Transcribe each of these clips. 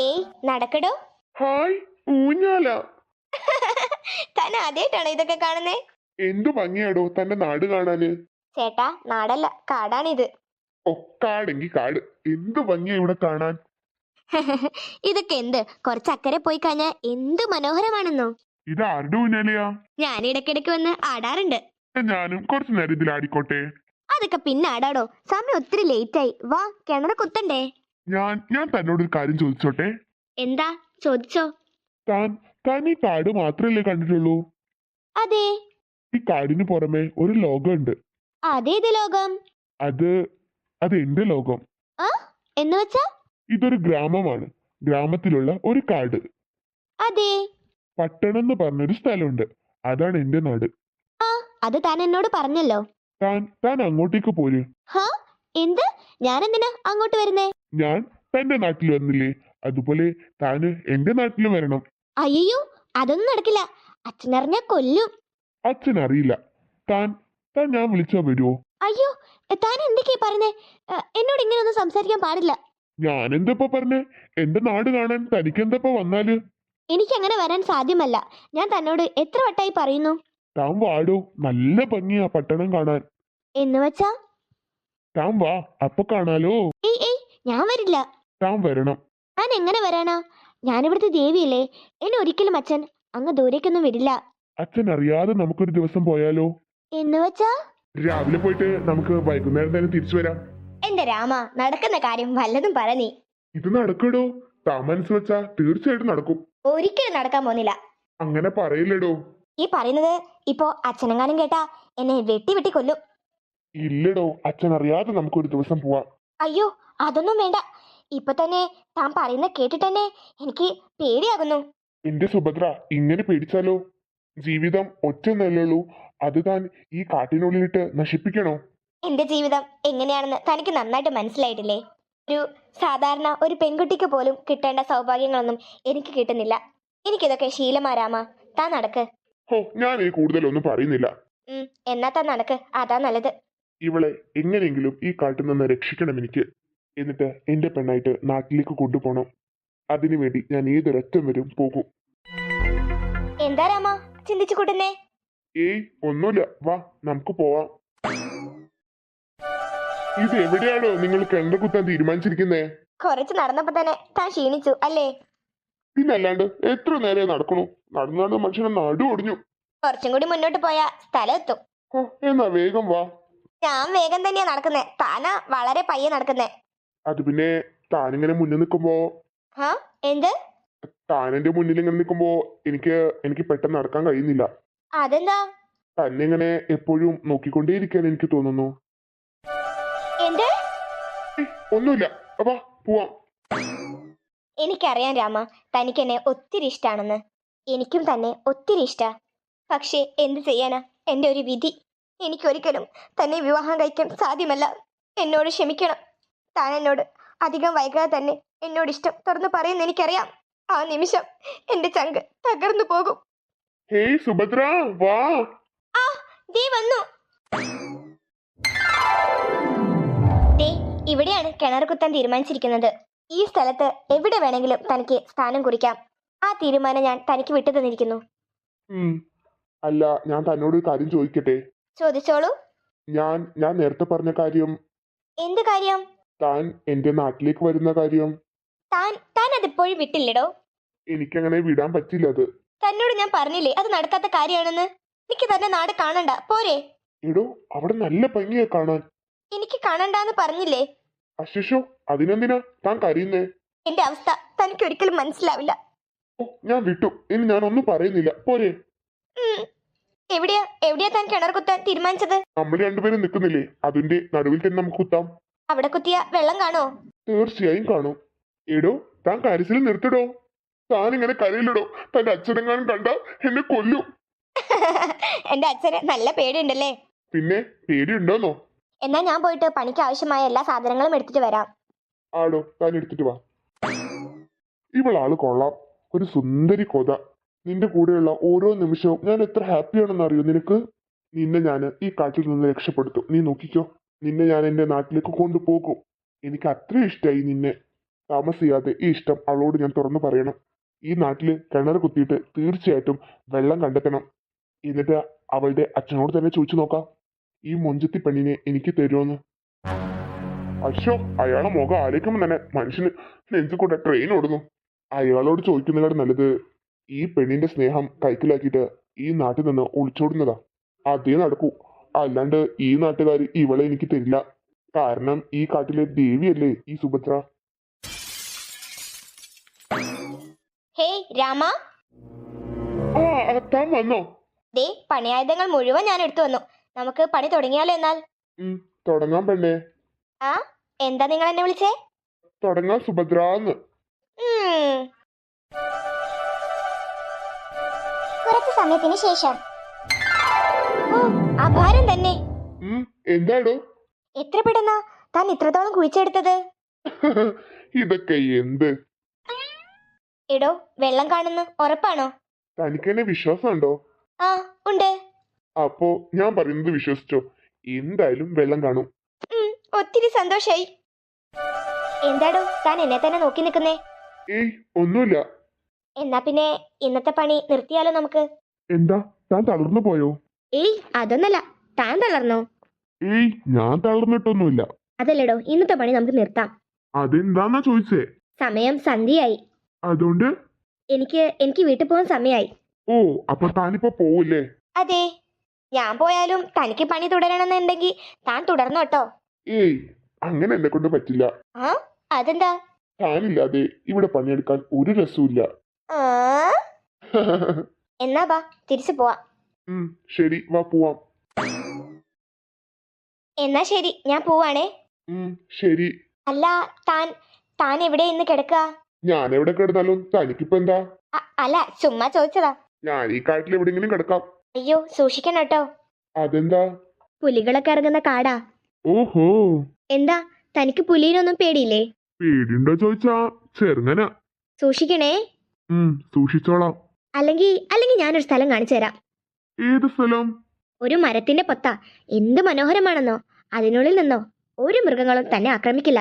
ഏയ് നടക്കടോ. ഹായ് ഊഞ്ഞാല. താൻ ആദ്യമായിട്ടാണോ ഇതൊക്കെ കാണുന്നേ? എന്തു ഭംഗിയാടോ തന്റെ നാട് കാണാന്. ചേട്ടാ നാടല്ല കാടാണിത്. ഒക്കാടെങ്കി കാട്. എന്ത് ഭംഗിയാ ഇവിടെ കാണാൻ. ഇതൊക്കെ എന്ത്? കുറച്ച് അക്കരെ പോയി കഴിഞ്ഞാൽ എന്ത് മനോഹരമാണെന്നോ? ഇത് ആരുടെ ഊഞ്ഞാലയാ? ഞാൻ ഇടക്കിടക്ക് വന്ന് ആടാറുണ്ട്. ഞാനും കുറച്ചു നേരം ഇതിൽ ആടിക്കോട്ടെ അതൊക്കെ പിന്നെ ആടാടോ. സമയം ഒത്തിരി ലേറ്റായി വാ കിണറ് കുത്തണ്ടേ? ഞാൻ ഞാൻ തന്നോട് ഒരു കാര്യം ചോദിച്ചോട്ടെ? എന്താ? ചോദിച്ചോ. താൻ താൻ ഈ കാട് മാത്രല്ലേ കണ്ടിട്ടുള്ളൂ? അതെ. ഈ കാടിന് പുറമെ ഒരു ലോകമുണ്ട്. അതേത് ലോകം? അത് അത് എന്റെ ലോകം. എന്ന് വെച്ചാ? ഇതൊരു ഗ്രാമമാണ്. ഗ്രാമത്തിലുള്ള ഒരു കാട്. അതെ. പട്ടണം എന്ന് പറഞ്ഞൊരു സ്ഥലമുണ്ട്. അതാണ് എന്റെ നാട്. അത് താൻ എന്നോട് പറഞ്ഞല്ലോ. താൻ താൻ അങ്ങോട്ടേക്ക് പോര്. ഹാ? എന്ത്? ഞാൻ എന്തിനാ അങ്ങോട്ട് വരുന്നേ? ഞാൻ തന്റെ നാട്ടിൽ വന്നില്ലേ. അതുപോലെ താന് എന്റെ നാട്ടിൽ വരണം. അയ്യോ അതൊന്നും നടക്കില്ല. അച്ഛനറിഞ്ഞ കൊല്ലും. അച്ഛൻ അറിയില്ല താൻ താൻ ഞാൻ വിളിച്ചാ വരുമോ അയ്യോ താൻ എന്തൊക്കെയാ പറഞ്ഞേ? എന്നോട് ഇങ്ങനെ ഒന്നും സംസാരിക്കാൻ പാടില്ല. ഞാൻ എന്തപ്പോ പറഞ്ഞേ? എന്റെ നാട് കാണാൻ തനിക്ക് എന്തപ്പോ വന്നാൽ? എനിക്ക് അങ്ങനെ വരാൻ സാധ്യമല്ല. ഞാൻ തന്നോട് എത്ര വട്ടായി പറയുന്നു? താൻ വാടോ. നല്ല ഭംഗിയാ പട്ടണം കാണാൻ. എന്ന് വെച്ചാ? താൻ വാ അപ്പൊ കാണാലോ. ഏയ് ഏയ് ഞാൻ വരില്ല. താൻ വരണം. ഞാൻ എങ്ങനെ വരാനാ? ഞാനിവിടുത്തെ ദേവിയല്ലേ? എന്നെ ഒരിക്കലും അച്ഛൻ അങ്ങ് ദൂരേക്കൊന്നും വിടില്ല. അച്ഛൻ അറിയാതെ നമുക്കൊരു ദിവസം പോയാലോ? എന്ന് വെച്ചാ? രാവിലെ പോയിട്ട് നമുക്ക് വൈകുന്നേരം തന്നെ തിരിച്ചു വരാം. എന്റെ രാമ നടക്കുന്ന കാര്യം വല്ലതും പറ നീ. ഇത് നടക്കടോ? താൻ മനസ്സ് വെച്ചാ തീർച്ചയായിട്ടും നടക്കും. ഒരിക്കലും നടക്കാൻ പോകുന്നില്ല. അങ്ങനെ പറയില്ലടോ. ഈ പറയുന്നത് ഇപ്പോ അച്ഛനെങ്ങാനും കേട്ടാ എന്നെ വെട്ടി വെട്ടി കൊല്ലും. ഇല്ലടോ അച്ഛൻ അറിയാതെ നമുക്ക് ഒരു ദിവസം പോവാം. അയ്യോ അതൊന്നും വേണ്ട. ഇപ്പൊ തന്നെ താൻ പറയുന്ന കേട്ടിട്ട് തന്നെ എനിക്ക് പേടിയാകുന്നു. എന്റെ സുഭദ്ര ഇങ്ങനെ പേടിച്ചാലോ? ജീവിതം ഒറ്റ നിലയുള്ളൂ അത് താൻ ഈ കാട്ടിനുള്ളിലിട്ട് നശിപ്പിക്കണോ? എന്റെ ജീവിതം എങ്ങനെയാണെന്ന് തനിക്ക് നന്നായിട്ട് മനസ്സിലായിട്ടില്ലേ? ഒരു സാധാരണ ഒരു പെൺകുട്ടിക്ക് പോലും കിട്ടേണ്ട സൗഭാഗ്യങ്ങളൊന്നും എനിക്ക് കിട്ടുന്നില്ല. എനിക്കിതൊക്കെ ശീലമാരാമ താ നടക്ക്. ഹോ ഞാൻ ഈ കൂടുതലൊന്നും പറയുന്നില്ല. ഉം എന്നാ താൻ നടക്ക്. അതാ നല്ലത്. ഇവളെ എങ്ങനെയെങ്കിലും ഈ കാട്ടിൽ നിന്ന് രക്ഷിക്കണം എനിക്ക്. എന്നിട്ട് എന്റെ പെണ്ണായിട്ട് നാട്ടിലേക്ക് കൊണ്ടുപോകണം അതിനുവേണ്ടി ഞാൻ ഏതൊരറ്റം വരും പോകും. എന്താ രാമ? ചിന്തിച്ചു കൂട്ടുന്നേ? ഏയ് ഒന്നുമില്ല. വാ നമുക്ക് പോവാം. ഇത് എവിടെയാണോ? നിങ്ങൾ കണ്ട കുത്താൻ തീരുമാനിച്ചിരിക്കുന്നേ? കുറച്ച് നടന്നപ്പോ തന്നെ താൻ ക്ഷീണിച്ചു അല്ലേ? പിന്നല്ലാണ്ട് എത്ര നേരെ നടക്കണു? നടന്നു നടന്ന് മനുഷ്യനെ നടു ഒടിഞ്ഞു കുറച്ചും കൂടി മുന്നോട്ട് പോയാ സ്ഥലം എത്തും. എന്നാ വേഗം വാ. ഞാൻ വേഗം തന്നെയാ നടക്കുന്നേ. താനാ വളരെ പയ്യെ നടക്കുന്നേ. അത് പിന്നെ താനിങ്ങനെ മുന്നിൽ നിൽക്കുമ്പോ ഹാ? എന്ത്? താൻ എന്റെ മുന്നിൽ ഇങ്ങനെ നിൽക്കുമ്പോ എനിക്ക് എനിക്ക് പെട്ടെന്ന് നടക്കാൻ കഴിയുന്നില്ല. അതെന്താ? തന്നെ ഇങ്ങനെ എപ്പോഴും നോക്കിക്കൊണ്ടേയിരിക്കാൻ എനിക്ക് തോന്നുന്നു. എന്ത്? ഒന്നുമില്ല. വാ പോവാം. എനിക്കറിയാം രാമ തനിക്ക് എന്നെ ഒത്തിരി ഇഷ്ടാണെന്ന്. എനിക്കും തന്നെ ഒത്തിരി ഇഷ്ടാ. പക്ഷേ എന്ത് ചെയ്യാനാ? എന്റെ ഒരു വിധി. എനിക്കൊരിക്കലും തന്നെ വിവാഹം കഴിക്കാൻ സാധ്യമല്ല. എന്നോട് ക്ഷമിക്കണം. താൻ എന്നോട് അധികം വൈകാതെ തന്നെ എന്നോട് ഇഷ്ടം തുറന്നു പറയുന്ന എനിക്കറിയാം. ആ നിമിഷം എന്റെ ചങ്ക് തകർന്നു പോകും. ഹേയ് സുഭദ്ര വാ. ആ ദേ വന്നു. ദേ ഇവിടെയാണ് കിണർ കുത്താൻ തീരുമാനിച്ചിരിക്കുന്നത്. ഈ സ്ഥലത്ത് എവിടെ വേണമെങ്കിലും തനിക്ക് സ്ഥാനം കുറിക്കാം. ആ തീരുമാനം ഞാൻ തനിക്ക് വിട്ടു തന്നിരിക്കുന്നു അല്ല ഞാൻ തന്നോട് ഒരു കാര്യം ചോദിക്കട്ടെ? ചോദിച്ചോളൂ. ഞാൻ ഞാൻ നേരത്തെ പറഞ്ഞ കാര്യം. എന്ത് കാര്യം? താൻ എന്റെ നാട്ടിലേക്ക് വരുന്ന കാര്യം. താൻ താൻ അതിപ്പോഴും വിട്ടില്ലടോ. എനിക്കങ്ങനെ വിടാൻ പറ്റില്ല അത്. തന്നോട് ഞാൻ പറഞ്ഞില്ലേ അത് നടക്കാത്ത കാര്യമാണെന്ന്? എനിക്ക് തന്നെ നാട് കാണണ്ട പോരെ. എടോ അവിടെ നല്ല ഭംഗിയാ കാണാൻ. എനിക്ക് കാണണ്ടെന്ന് പറഞ്ഞില്ലേ? അശിഷോ അതിനെന്തിനാ താൻ കരയുന്നേ? എന്റെ അവസ്ഥ തനിക്ക് ഒരിക്കലും മനസ്സിലാവില്ല. ഓ ഞാൻ വിട്ടു. ഇനി ഞാൻ ഒന്നും പറയുന്നില്ല. പോരെ. എവിടെയാ എവിടെയാ താൻ കിണർ കുത്താൻ തീരുമാനിച്ചത്? നമ്മൾ രണ്ടുപേരും നിൽക്കുന്നില്ലേ? അതിന്റെ നടുവിൽ തന്നെ നമുക്ക് കുത്താം. അവിടെ കുത്തിയ വെള്ളം കാണോ? തീർച്ചയായും കാണും. എടോ താൻ കരച്ചിൽ നിർത്തിടോ. താൻ ഇങ്ങനെ കരയിലിടോ. തന്റെ അച്ഛനെങ്ങാനും കണ്ട എന്നെ കൊല്ലു. എന്റെ അച്ഛന് നല്ല പേടിയുണ്ടല്ലേ? പിന്നെ പേടിയുണ്ടോന്നോ? എന്നാ ഞാൻ പോയിട്ട് പണിക്ക് ആവശ്യമായ എല്ലാ സാധനങ്ങളും എടുത്തിട്ട് വരാം. ആടോ താൻ എടുത്തിട്ട് വാ. ഇവളാൾ കൊള്ളാം. ഒരു സുന്ദരി കൊത. നിന്റെ കൂടെയുള്ള ഓരോ നിമിഷവും ഞാൻ എത്ര ഹാപ്പിയാണെന്ന് അറിയോ നിനക്ക്? നിന്നെ ഞാൻ ഈ കാട്ടിൽ നിന്ന് രക്ഷപ്പെടുത്തും. നീ നോക്കിക്കോ. നിന്നെ ഞാൻ എന്റെ നാട്ടിലേക്ക് കൊണ്ടുപോകും. എനിക്ക് അത്ര ഇഷ്ടമായി നിന്നെ താമസിയാതെ ഈ ഇഷ്ടം അവളോട് ഞാൻ തുറന്നു പറയണം. ഈ നാട്ടിൽ കിണർ കുത്തിയിട്ട് തീർച്ചയായിട്ടും വെള്ളം കണ്ടെത്തണം. എന്നിട്ട് അവളുടെ അച്ഛനോട് തന്നെ ചോദിച്ചു നോക്കാം. ഈ മൊഞ്ചത്തി പെണ്ണിനെ എനിക്ക് തരുമോന്ന് അശോ അയാളെ മുഖം ആലോചിക്കുമ്പോൾ തന്നെ മനുഷ്യന് നെഞ്ചിക്കൂടെ ട്രെയിൻ ഓടുന്നു. അയാളോട് ചോദിക്കുന്നതിനോട് നല്ലത്. ഈ പെണ്ണിന്റെ സ്നേഹം കൈക്കലാക്കിയിട്ട് ഈ നാട്ടിൽ നിന്ന് ഒളിച്ചോടുന്നതാ. അതേ നടക്കൂ. അല്ലാണ്ട് ഈ നാട്ടുകാർ ഇവളെ എനിക്ക് തരില്ല. കാരണം ഈ കാട്ടിലെ ദേവിയല്ലേ ഈ സുഭദ്ര? ഹേയ് രാമ. ആ ആ, താൻ വന്നോ? ദേ പണിയായുധങ്ങൾ മുഴുവൻ ഞാൻ എടുത്തു വന്നു. നമുക്ക് പണി തുടങ്ങിയാലോ എന്നാൽ? ഉം, തുടങ്ങാൻ പെണ്ണേ. ആ എന്താ നിങ്ങൾ എന്നെ വിളിച്ചേ? തുടങ്ങാൻ സുഭദ്രാന്ന്. ഉം. കുറച്ച് സമയത്തിന് ശേഷം. ഓ അപാരം തന്നെ. എന്താടോ? എത്ര പെട്ടെന്നാ താൻ ഇത്രത്തോളം കുഴിച്ചെടുത്തത്? ഇതൊക്കെ എന്ത്? എടോ വെള്ളം കാണുന്നു. ഉറപ്പാണോ? തനിക്കെന്നെ വിശ്വാസമുണ്ടോ? ആ ഉണ്ട്. അപ്പോ ഞാൻ പറയുന്നത് വിശ്വസിച്ചോ? എന്തായാലും വെള്ളം കാണും. ഉം, ഒത്തിരി സന്തോഷായി. എന്താടോ താൻ എന്നെ തന്നെ നോക്കി നിൽക്കുന്നേ? ഏയ് ഒന്നുമില്ല. എന്നാ പിന്നെ ഇന്നത്തെ പണി നിർത്തിയാലോ നമുക്ക്? എന്താ? താൻ തളർന്നു പോയോ? ഏയ് അതൊന്നല്ല. താൻ തളർന്നോ? ഏയ് ഞാൻ തളർന്നിട്ടൊന്നുമില്ല. അതല്ലടോ ഇന്നത്തെ പണി നമുക്ക് നിർത്താം. അതെന്താന്നാ ചോദിച്ചേ? സമയം സന്ധ്യയായി. അതുകൊണ്ട്? എനിക്ക് എനിക്ക് വീട്ടിൽ പോകാൻ സമയമായി ഓ അപ്പൊ താനിപ്പോ പോവില്ലേ? അതെ. ഞാൻ പോയാലും തനിക്ക് പണി തുടരണമെന്നുണ്ടെങ്കിൽ താൻ തുടർന്നോട്ടോ ഏയ് അങ്ങനെ എന്നെ കൊണ്ട് പറ്റില്ല. ആ അതെന്താ? താനില്ലാതെ ഇവിടെ പണിയെടുക്കാൻ ഒരു രസവും എന്നാ ബാ തിരിച്ചു പോവാ. ശരി വാ പോവാം. എന്നാ ശരി ഞാൻ പോവാണേ. ശരി. അല്ല താൻ താൻ എവിടെ ഇന്ന് കിടക്കുക ഞാൻ എവിടെ കിടന്നാലും തനിക്കിപ്പോ എന്താ? അല്ല ചുമ്മാ ചോദിച്ചതാ. ഞാൻ ഈ കാട്ടിൽ എവിടെങ്കിലും കിടക്കാം. അയ്യോ സൂക്ഷിക്കണം കേട്ടോ. അതെന്താ? പുലികളൊക്കെ ഇറങ്ങുന്ന കാടാ. ഓഹോ. എന്താ തനിക്ക് പുലിനൊന്നും പേടിയില്ലേ? പേടിയുണ്ടോ ചോദിച്ചാ ചെറുങ്ങന. സൂക്ഷിക്കണേ. സൂക്ഷിച്ചോളാം. അല്ലെങ്കിൽ അല്ലെങ്കിൽ ഞാനൊരു സ്ഥലം കാണിച്ചു തരാം. ഏത് സ്ഥലം? ഒരു മരത്തിന്റെ പൊത്ത. എന്ത് മനോഹരമാണെന്നോ അതിനുള്ളിൽ നിന്നോ ഒരു മൃഗങ്ങളും തന്നെ ആക്രമിക്കില്ല.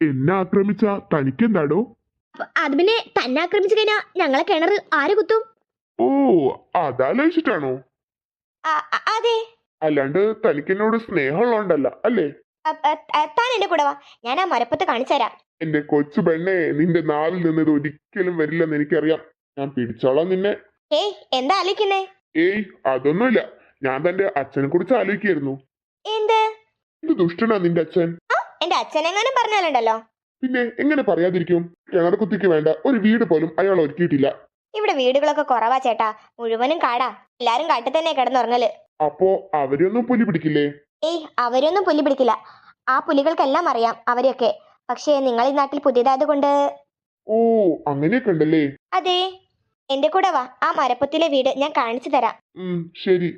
എന്നെ ആക്രമിച്ച തനിക്കെന്താടോ? എന്താടോ അത് പിന്നെ തന്നെ ആക്രമിച്ചു കഴിഞ്ഞാ ഞങ്ങളെ കിണർ ആര് കുത്തും? ഓ അതാലോചിച്ചിട്ടാണോ അതെ. അല്ലാണ്ട് തനിക്കെന്നോട് സ്നേഹമുള്ളോണ്ടല്ല അല്ലേ? താൻ എന്റെ കൂടെ വാ. ഞാൻ ആ മരപ്പത്ത് കാണിച്ചു തരാം എന്റെ കൊച്ചു പെണ്ണെ നിന്റെ നാവിൽ നിന്ന് ഇത് ഒരിക്കലും വരില്ലെന്ന് എനിക്കറിയാം. ഞാൻ പിടിച്ചോളാം നിന്നെ. ഏയ് എന്താ ആലോചിക്കുന്നേ? ഏയ് അതൊന്നുമില്ല. ഞാൻ തന്റെ അച്ഛനെ കുറിച്ച് ആലോചിക്കായിരുന്നു എന്ത്? എന്ത് ദുഷ്ടനാ നിന്റെ അച്ഛൻ? എന്റെ അച്ഛൻ എങ്ങനെ പറഞ്ഞാലുണ്ടല്ലോ. പിന്നെ എങ്ങനെ പറയാതിരിക്കും? ഞങ്ങളുടെ കുത്തിക്ക് വേണ്ട ഒരു വീട് പോലും അയാൾ ഒരുക്കിയിട്ടില്ല. ഇവിടെ വീടുകളൊക്കെ കുറവാ ചേട്ടാ. മുഴുവനും കാടാ. എല്ലാരും കാട്ടിൽ തന്നെ കിടന്നുറങ്ങൽ. അപ്പോ അവരൊന്നും പുലി പിടിക്കില്ലേ? ഏയ് അവരൊന്നും പുലി പിടിക്കില്ല. ആ പുലികൾക്കെല്ലാം അറിയാം അവരെയൊക്കെ. പക്ഷേ നിങ്ങൾ ഈ നാട്ടിൽ പുതിയതായത് കൊണ്ട്? ഓ അങ്ങനെയൊക്കെ ഉണ്ടല്ലേ? അതെ. എന്റെ കൂടെ വാ. ആ മരപ്പത്തിലെ വീട് ഞാൻ കാണിച്ചു തരാം. ശരി.